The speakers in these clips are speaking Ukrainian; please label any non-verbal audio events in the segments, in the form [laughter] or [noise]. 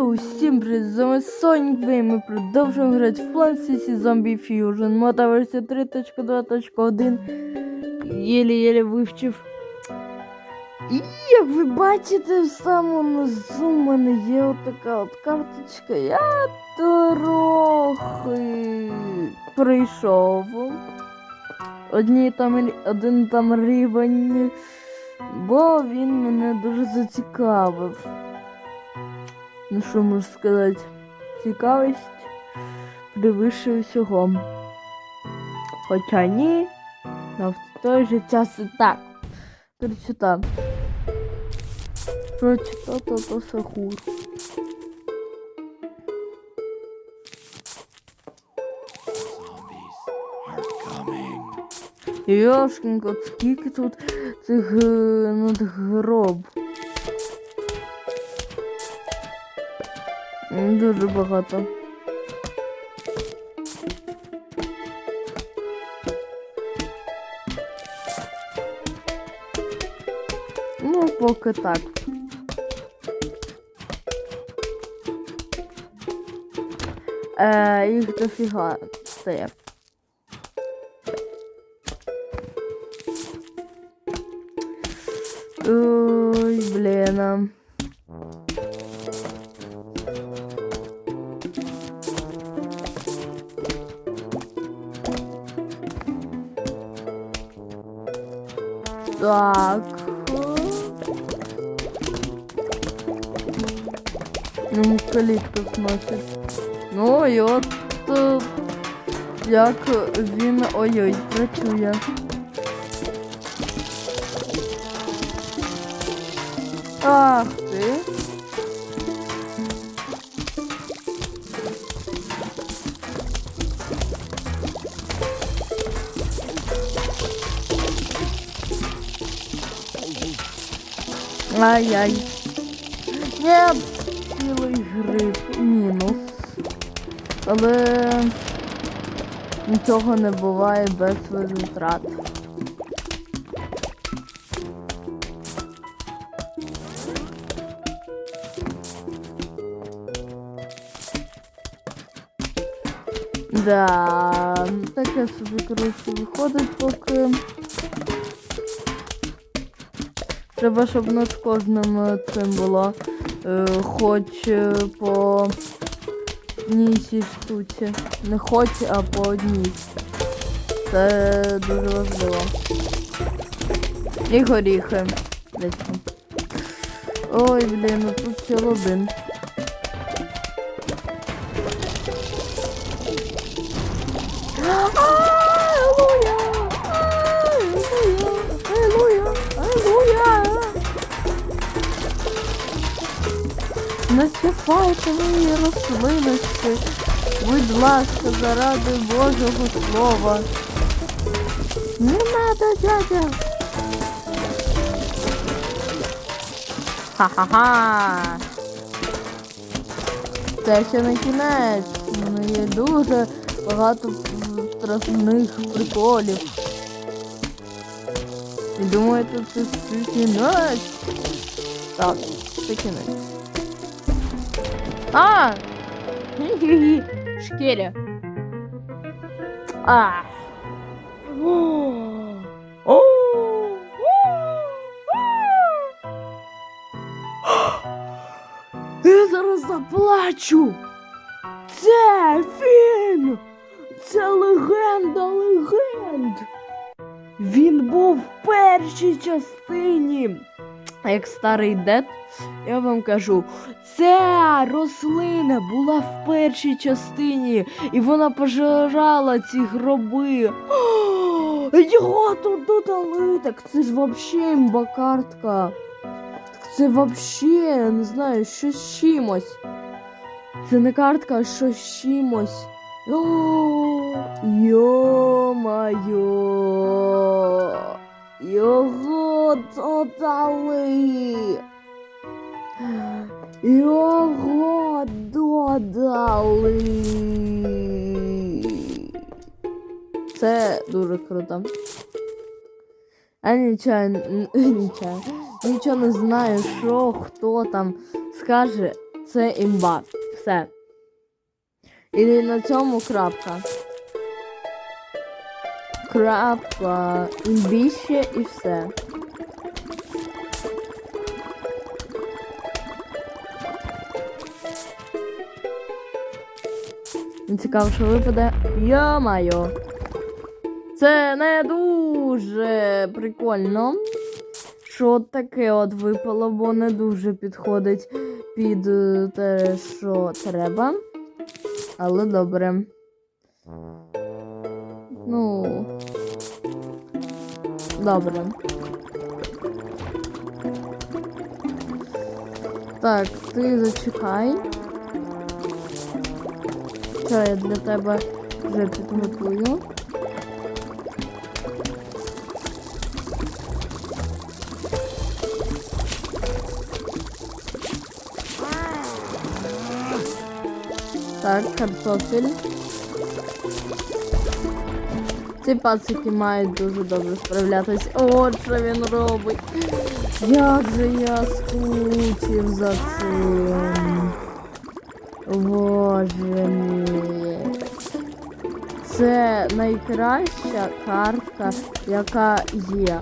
усім привіт, з вами Сонік і ми продовжуємо грати в Plant City Zombie Fusion. Мода версія 3.2.1. Єлі-єлі вивчив. І як ви бачите, в самому низу в мене є отака от карточка. Я трохи прийшов. Одні там, один там рівень, бо він мене дуже зацікавив. Ну що можу сказати? Цікавість превищує всього. Хоча ні, але в той же час і так. Прочитав. Прочитав то то сахур. Йошкінко, скільки тут цих е, надгроб. Дуже багато. Ну, поки так. Е, їх дофіга стає. Ой, блін. Так. Ну, калітку сносить. Ну і от е, як він ой-ой працює. Ах Ай-яй. Нет, цілий гриб. Мінус. Але нічого не буває без витрат. Да, таке собі коротше виходить поки. Треба, щоб над кожним е, цим було е, хоч е, по одній штуці. Не хоч, а по одній. Це дуже важливо. І горіхи. Десь. Ой, блін, ну тут ще Не чіпайте мої рослиночки, будь ласка, заради Божого слова. Не надо, дядя. Ха-ха-ха. Це ще не кінець. У мене є дуже багато страшних приколів. Думаєте, це кінець? Так, це кінець. А! [laughs] Шкіря. А. [gasps] Я зараз заплачу. Це він! Це легенда легенд! Він був в першій частині. Як старий дед, я вам кажу, ця рослина була в першій частині, і вона пожирала ці гроби. О, його тут додали. Так це ж вообще імба картка. Так це вообще, я не знаю, щось з чимось. Це не картка, а щось з чимось. Йо-майо. Його додали. Його додали. Це дуже круто. Я нічого, нічого, нічого не знаю, що, хто там скаже. це імба. Все. І на цьому крапка. Крапка. Імбіще і все. Цікаво, що випаде. Йо-майо. Це не дуже прикольно. Що таке от випало, бо не дуже підходить під е, те, що треба. Але добре. Ну. Добре. Так, ти зачекай. Що я для тебе вже підготую. Так, картофель. Ці пацики мають дуже добре справлятись. От що він робить. Як же я скучив за цим. Боже мій. Це найкраща картка, яка є.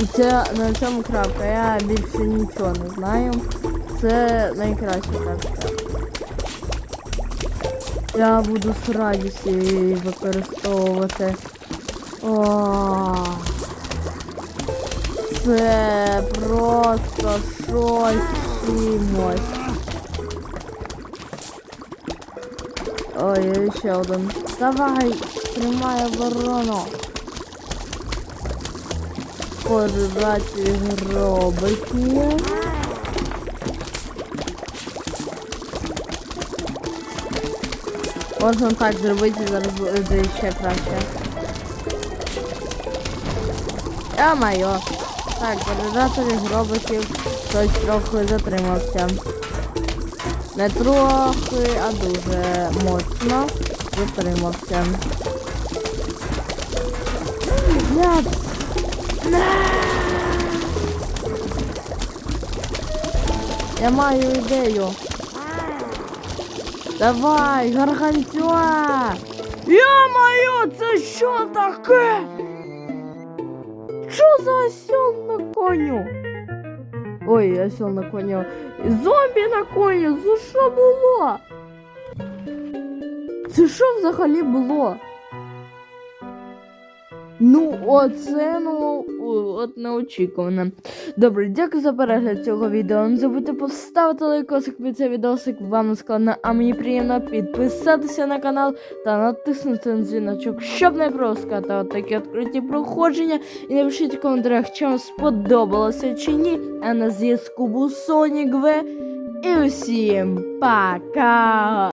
І це на цьому крапка. Я більше нічого не знаю. Це найкраща картка. Я буду з радістю її використовувати. О, це просто щось чимось. Ой, ще один. Давай, тримай оборону. Пожирати гробики. Можна так зробити, зараз буде ще краще. Я майо. Так, передаторі гробиків щось трохи затримався. Не трохи, а дуже моцно затримався. Я маю ідею. Давай, гаргантюа! Йо-моє, це що таке? Що за осьол на коню? Ой, осьол на коню. Зомбі на коні, за що було? Це що взагалі було? Ну, оце ну от неочікувано. Добре, дякую за перегляд цього відео. Не забудьте поставити лайкосик під цей відосик, вам не складно, а мені приємно підписатися на канал та натиснути на дзвіночок, щоб не пропускати такі відкриті проходження. І напишіть в коментарях, чи вам сподобалося чи ні. А на зв'язку був Сонік В. І усім пока!